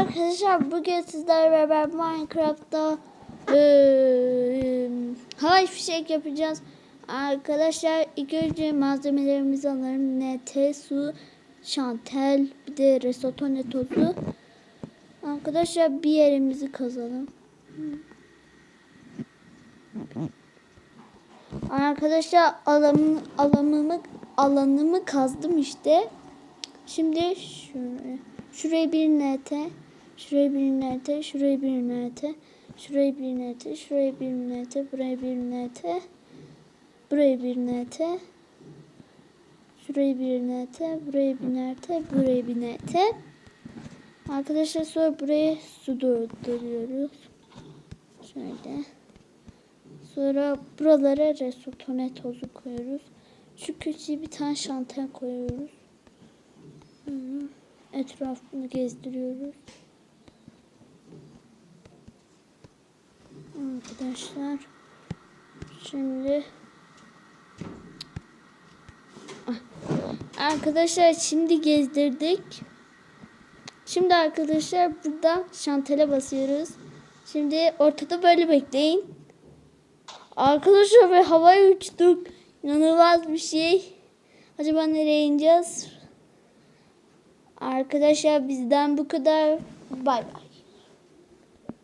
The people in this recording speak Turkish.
arkadaşlar bugün sizlerle beraber Minecraft'ta eee havai fişek yapacağız. Arkadaşlar ilk önce malzemelerimizi alalım. NT, su, şantel, bir de risotto tozu. Arkadaşlar bir yerimizi kazalım. Arkadaşlar alanımı, alanımı, alanımı kazdım işte. Şimdi şuraya, şuraya bir NT, şuraya bir NT, şuraya bir NT, şuraya bir NT, şuraya bir NT, buraya bir NT, buraya bir NT, şuraya bir NT, buraya bir NT, buraya bir NT. Arkadaşlar sonra buraya su dolduruyoruz. Şöyle. Sonra buralara resotone tozu koyuyoruz. Şu köşeye bir tane şantel koyuyoruz. Etrafını gezdiriyoruz. Arkadaşlar şimdi Ah. arkadaşlar şimdi gezdirdik. Şimdi arkadaşlar burada şantele basıyoruz. Şimdi ortada böyle bekleyin. Arkadaşlar ve havaya uçtuk. İnanılmaz bir şey. Acaba nereye ineceğiz? Arkadaşlar bizden bu kadar. Bay bay.